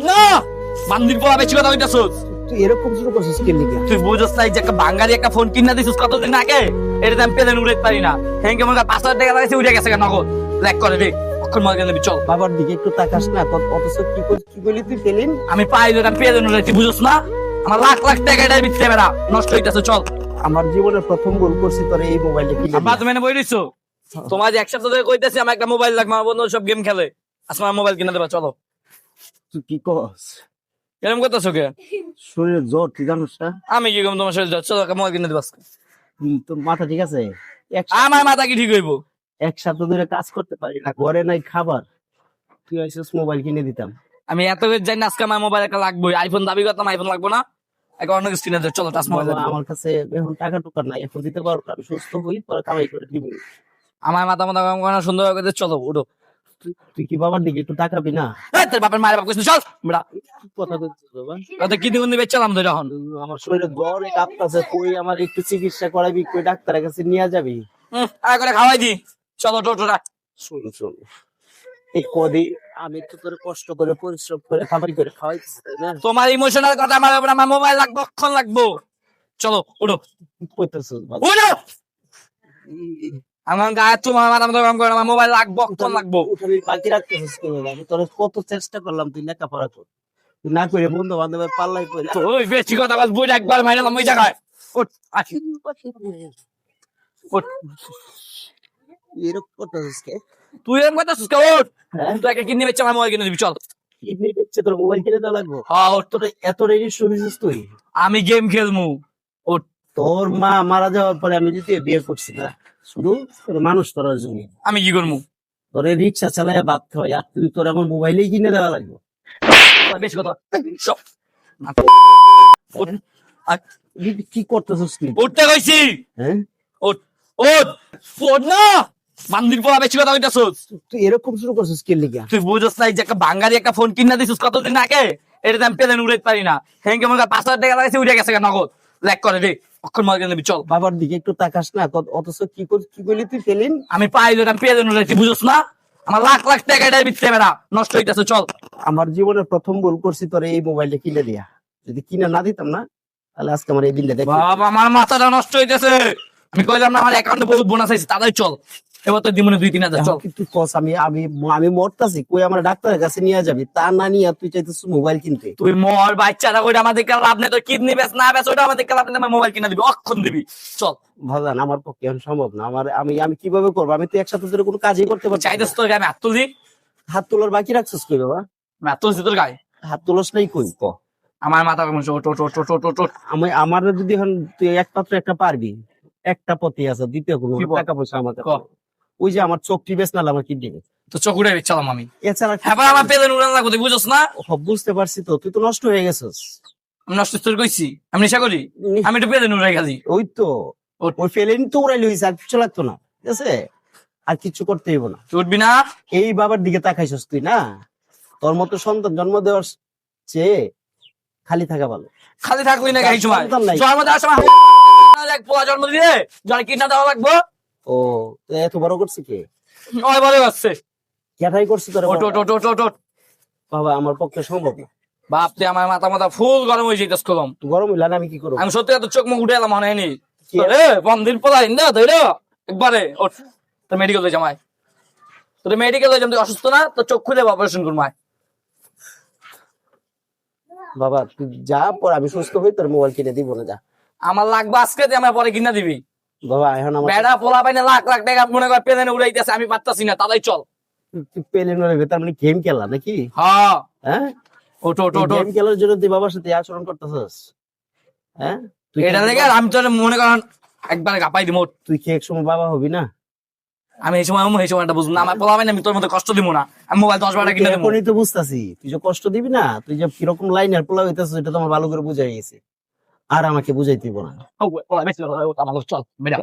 না? বান্দির পোলা বেশি কথা কইতাছস তুই এরকম শুরু করছিস কে লিগা তুই বুঝছ না যে একটা বাঙালি একটা ফোন কিনা দিছিস কতদিন আগে? এটা তো আমি পেলেন উড়াইতে পারি না। হেঙ্গে পাঁচ হাজার টাকা লাগাইছে উড়ে গেছে নগদ। ল্যাক করে দে অক্ষর মার্কে নেবি চল। বাবার দিকে একটু তাকাস না অথচ কি কর- কি বলি তুই পেলেন আমি পাই দোকান বুঝছ না? আমার লাখ লাখ টাকা এটা বিচ্ছে বেড়া নষ্ট হইতাছে চল। আমার জীবনের প্রথম ভুল করছি তোর এই মোবাইলে কি আব্বা তুমি বই তোমার যে এক সপ্তাহ ধরে কইতেছি আমার একটা মোবাইল লাগবে আমার বন্ধু সব গেম খেলে। আজকে আমার মোবাইল কিনে দেবা চলো। তুই কি কস? এরকম করতেছো কে? শরীরের জ্বর তুই জানিস না আমি কি করব? তোমার শরীর চলো মোবাইল কিনে দেবা আজকে। হুম, তোর মাথা ঠিক আছে? আমার মাথা কি ঠিক হইবো? এক সপ্তাহ ধরে কাজ করতে পারি না ঘরে নাই খাবার। তুই আইসিস মোবাইল কিনে দিতাম। আমি এত জানি না আজকে আমার মোবাইল একটা লাগবে আইফোন দাবি করতাম আইফোন লাগবো না। কিছু কিনে দে চলো টাচ মোবাইল আমার কাছে এখন টাকা টুকার নাই এখন দিতে পারব আমি সুস্থ হই পরে কামাই করে দিব। আমার মাথা মাথা কাম সুন্দর করে চলো উঠো। তুই- কি বাবার দিকে একটু তাকাবি না? তোর বাপের মায়ের বাপ চল কি কথা বাবা। কি দিগুন দিবে চলাম ধরে এখন? আমার শরীরে কাঁপতাছে কই আমার একটু চিকিৎসা করাবি কই ডাক্তারের কাছে নিয়ে যাবি? করে খাওয়াই দি। চলো টোটো রাখ। শোন শোন। এই কদি আমি তো তোর কষ্ট করে পরিশ্রম করে খাবারি করে না? তোমার ইমোশনাল কথা আমার আমার মোবাইল লাগবে অক্ষণ লাগবো? চলো বাবা? উঠো! আমার গায়ে তোমার মাথা মাথা কাম করে আমার মোবাইল লাগবো লাগবো? বাকি? আমি তোর কত চেষ্টা করলাম তুই লেখাপড়া কর। তুই না করে বন্ধু বান্ধবের পাল্লাই পড়ে ওই বেশি কথা বল বই একবার মাইরালাম ওই জায়গায়। উঠ আয়, উঠ এরকম করতেছিস কে? তুই এরকম কথা সুস্কা উঠ হ্যাঁ? তুই একটা কিনে বেচে আমার মোবাইল কিনে দিবি চল। কিডনি বেচছে? তোর মোবাইল কিনে দেওয়া লাগবো? হ্যাঁ তোর এত রেডি শুনেছিস তুই? আমি গেম খেলমু। উঠ তোর মা মারা যাওয়ার পরে আমি যদি বিয়ে করছি না। শুধু তোর মানুষ করার জন্য আমি কি করব? তোর রিক্সা চালায় বাদ হয়। আর তুই তোর আমার মোবাইলেই কিনে দেওয়া লাগবে। বেশি কথা। সব উঠ কি- করতেছিস তুই উঠতে কইছি। হ্যাঁ? উঠ। উঠ। না! বান্দির পোলা বেশি কথা কইতাছস। তুই এরকম শুরু করছিস কে লিগা? তুই বুঝছ না যে একটা বাঙালি একটা ফোন কিনা দিছিস কতদিন আগে? এটা আমি পেলেন উড়াইতে পারি না। হেঙ্গে মনে কর পাঁচ হাজার টাকা লাগাইছে উড়ে গেছে নগদ। ল্যাক করে রে। অক্ষর নেবি? চল। বাবার দিকে একটু তাকাস না অথচ কি কর কি করলি তুই ফেলিন আমি বুঝছ না? আমার লাখ লাখ টাকা এটা বিচ্ছে বেড়া। নষ্ট হইতাছে চল। আমার জীবনের প্রথম ভুল করছি তোর এই মোবাইলে কিনে দিয়া। যদি কিনে না দিতাম না তাহলে আজকে আমার এই দিনটা দেখ বাবা আমার মাথাটা নষ্ট হইতেছে। আমি কইলাম না আমার অ্যাকাউন্টে বহুত বোনাস আছে তাড়াতাড়ি চল। এবার তো দিমনে দুই তিন হাজার চল। তুই কস আমি আমি আমি মরতাছি কই আমার ডাক্তারের কাছে নিয়ে যাবি? তা না নিয়ে তুই চাইতেছিস মোবাইল কিনতে। তুই মর বাচ্চারা কইরা আমাদের কাল লাভ নেই তোর কিডনি বেচ না বেচ ওটা আমাদের কাল লাভ নেই মোবাইল কিনা দিবি অক্ষণ দিবি। চল। ভাজান আমার পক্ষে এখন সম্ভব না। আমার আমি আমি কীভাবে করব? আমি তো একসাথে ধরে কোনো কাজই করতে পারছি। চাইতেছ তোর গায়ে হাত তুলছি হাত তোলার বাকি রাখছিস কই বাবা? হাত তুলছি তোর গায়ে। হাত তোলস নাই কই? ক। আমার মাথা আমি আমার যদি এখন তুই একমাত্র একটা পারবি একটা পথই আছে দ্বিতীয় কোনো টাকা পয়সা আমার। নেই। ওই যে আমার চোখটি বেশ নাল আমার কিডনি তো চোখ উড়ে বেচালাম আমি। এছাড়া হ্যাঁ আমার পেলেন উড়ান লাগবে বুঝছ না? বুঝতে পারছি তো তুই তো নষ্ট হয়ে গেছিস। আমি নষ্ট তোর কইছি আমি নেশা করি? আমি একটু পেলেন উড়াই গেছি ওই তো। ওই ফেলেন তো হয়েছে আর কিছু লাগতো না ঠিক আছে? আর কিছু করতে হইব না। উঠবি না? এই বাবার দিকে তাকাইছিস তুই না? তোর মতো সন্তান জন্ম দেওয়ার চেয়ে খালি থাকা ভালো। খালি থাকবি না সময়? নাই। জন্ম দিয়ে কিডনা দেওয়া লাগবো। ও এত বড় করছি কে? ওই বলে আসছে কেটাই করছি তোর ওট ওট ওট ওট বাবা আমার পক্ষে সম্ভব না। বাপতে আমার মাথা মাথা ফুল গরম হয়ে যেতেছ কলম। তুই গরম হইলা না আমি কি করব? আমি সত্যি এত চোখ মুখ উঠে এলাম মনে হয়নি। কি? এ বন্ধের পোলা ইন্দা ধরে একবারে ওঠ। তো মেডিকেল জামাই। তোর মেডিকেল যাম তুই অসুস্থ না? তো চোখ খুলে অপারেশন করমায় বাবা তুই যা পর আমি সুস্থ হই তোর মোবাইল কিনে দিব না যা। আমার লাগবে আজকে দিয়ে আমার পরে কিনা দিবি। বাবা এখন আমার বেড়া পোলা পাইনে লাখ লাখ টাকা মনে কর পেলেনে উড়াইতেছে আমি পারতাছি না তাই চল। তুই পেলেন তার মানে গেম খেলা নাকি? হ্যাঁ। হ্যাঁ? ওট ওট ওট ওট গেম খেলার জন্য তুই বাবার সাথে এই আচরণ করতেছিস। হ্যাঁ? তুই এটা দেখে আমি তোর মনে করেন একবার গাপাই তুই কি এক সময় বাবা হবি না? আমি এই সময় এই সময়টা বুঝব না। আমার পোলা পাইনে আমি তোর মধ্যে কষ্ট দিব না। আমি মোবাইল দশ বারোটা কিনে দেবো। তো বুঝতাছি। তুই যে কষ্ট দিবি না তুই যে কীরকম লাইনের পোলা হইতেছিস এটা তো আমার ভালো করে বুঝাই গেছে। আর আমাকে বুঝাইতে না। বেড়া